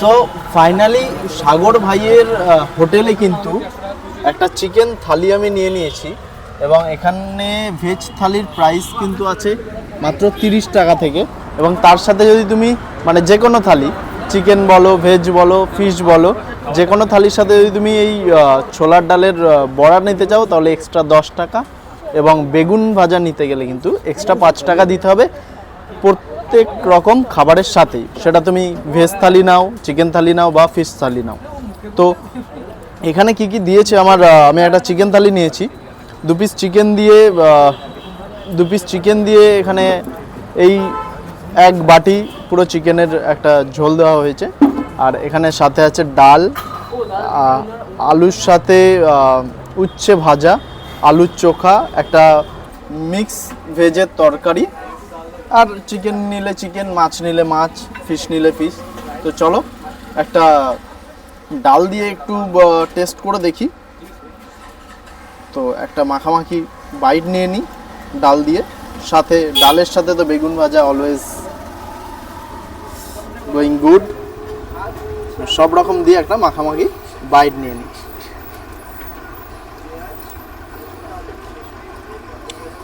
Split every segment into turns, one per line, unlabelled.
So finally সাগর ভাইয়ের হোটেলে কিন্তু একটা চিকেন থালি আমি নিয়ে নিয়েছি এবং এখানে ভেজ থালির প্রাইস কিন্তু আছে মাত্র তিরিশ টাকা থেকে। এবং তার সাথে যদি তুমি মানে যে কোনো থালি চিকেন বলো ভেজ বলো ফিশ বলো যে কোনো থালির সাথে যদি তুমি এই ছোলার ডালের বড়া নিতে চাও, তাহলে এক্সট্রা দশ টাকা এবং বেগুন ভাজা নিতে গেলে কিন্তু এক্সট্রা পাঁচ টাকা দিতে হবে। প্রত্যেক রকম খাবারের সাথেই। সেটা তুমি ভেজ থালি নাও চিকেন থালি নাও বা ফিশ থালি নাও। তো এখানে কি কি দিয়েছে আমার আমি একটা চিকেন থালি নিয়েছি। দু পিস চিকেন দিয়ে দু পিস চিকেন দিয়ে এখানে এই এক বাটি পুরো চিকেনের একটা ঝোল দেওয়া হয়েছে। আর এখানে সাথে আছে ডাল আলুর সাথে উচ্ছে ভাজা, আলুর চোখা, একটা মিক্স ভেজের তরকারি। আর চিকেন নিলে চিকেন মাছ নিলে মাছ ফিশ নিলে ফিশ তো চলো, একটা ডাল দিয়ে একটু টেস্ট করে দেখি। তো একটা মাখামাখি বাইট নিয়ে নিই ডাল দিয়ে। সাথে, ডালের সাথে তো বেগুন ভাজা অলওয়েজ গোয়িং গুড সব রকম দিয়ে একটা মাখামাখি বাইট নিয়ে নিই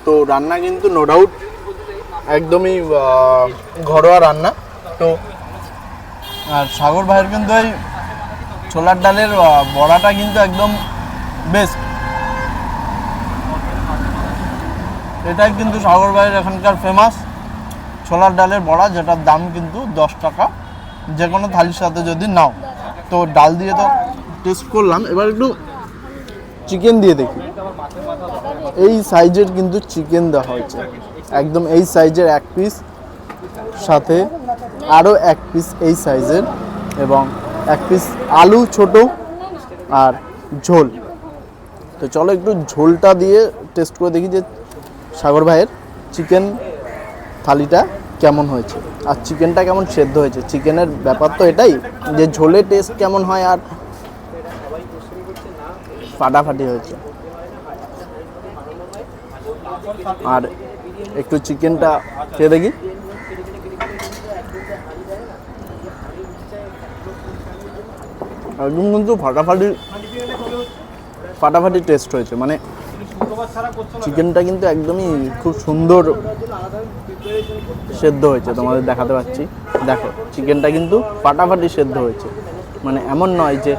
তো রান্না কিন্তু নো ডাউট একদমই ঘরোয়া রান্না। তো, আর সাগর ভাইয়ের কিন্তু এই ছোলার ডালের বড়াটা কিন্তু একদম বেস্ট এটাই কিন্তু সাগর ভাইয়ের এখানকার ফেমাস ছোলার ডালের বড়া, যেটার দাম কিন্তু দশ টাকা। যে কোনো থালির সাথে যদি নাও। তো ডাল দিয়ে তো টেস্ট করলাম। এবার একটু চিকেন দিয়ে দেখি। এই সাইজের কিন্তু চিকেন দেওয়া হয়েছে। একদম এই সাইজের এক পিস সাথে আরও এক পিস এই সাইজের এবং এক পিস আলু ছোট আর ঝোল। তো চলো একটু ঝোলটা দিয়ে টেস্ট করে দেখি যে সাগর ভাইয়ের চিকেন থালিটা কেমন হয়েছে। আর চিকেনটা কেমন সেদ্ধ হয়েছে? চিকেনের ব্যাপার তো এটাই যে ঝোলে টেস্ট কেমন হয় আর ফাটাফাটি হয়েছে। আর একটু চিকেনটা খেয়ে দেখি। একদম কিন্তু ফাটাফাটি ফাটাফাটি টেস্ট হয়েছে। মানে চিকেনটা কিন্তু একদমই খুব সুন্দর সেদ্ধ হয়েছে, তোমাদের দেখাতে পাচ্ছি। দেখো, চিকেনটা কিন্তু ফাটাফাটি সেদ্ধ হয়েছে। মানে এমন নয় যে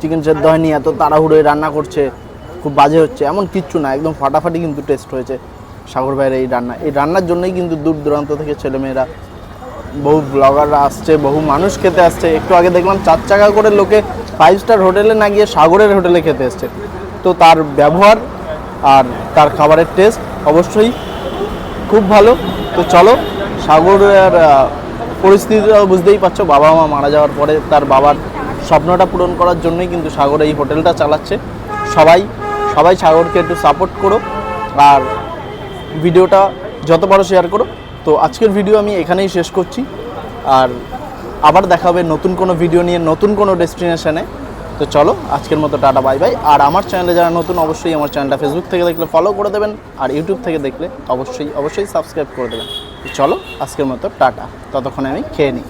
চিকেন সেদ্ধ হয়নি, এত তাড়াহুড়োয় রান্না করছে। খুব বাজে হচ্ছে, এমন কিচ্ছু না, একদম ফাটাফাটি কিন্তু টেস্ট হয়েছে সাগর ভাইয়ের এই রান্না। এই রান্নার জন্যই কিন্তু দূর দূরান্ত থেকে ছেলেমেয়েরা, বহু ব্লগাররা আসছে, বহু মানুষ খেতে আসছে। একটু আগে দেখলাম চার চাকা করে লোকে ফাইভ স্টার হোটেলে না গিয়ে সাগরের হোটেলে খেতে এসছে। তো তার ব্যবহার আর তার খাবারের টেস্ট অবশ্যই খুব ভালো। তো চলো, সাগরের পরিস্থিতিটা বুঝতেই পারছ, বাবা মা মারা যাওয়ার পরে তার বাবার স্বপ্নটা পূরণ করার জন্যই কিন্তু সাগর এই হোটেলটা চালাচ্ছে। সবাই সবাই সাগরকে একটু সাপোর্ট করো আর ভিডিওটা যত পারো শেয়ার করো। তো আজকের ভিডিও আমি এখানেই শেষ করছি। আর আবার দেখা হবে নতুন কোনো ভিডিও নিয়ে, নতুন কোনো ডেস্টিনেশানে তো চলো, আজকের মতো টাটা বাই বাই আর আমার চ্যানেলে যারা নতুন, অবশ্যই আমার চ্যানেলটা ফেসবুক থেকে দেখলে ফলো করে দেবেন। আর ইউটিউব থেকে দেখলে অবশ্যই অবশ্যই সাবস্ক্রাইব করে দেবেন। চলো, আজকের মতো টাটা। ততক্ষণে আমি খেয়ে নিই।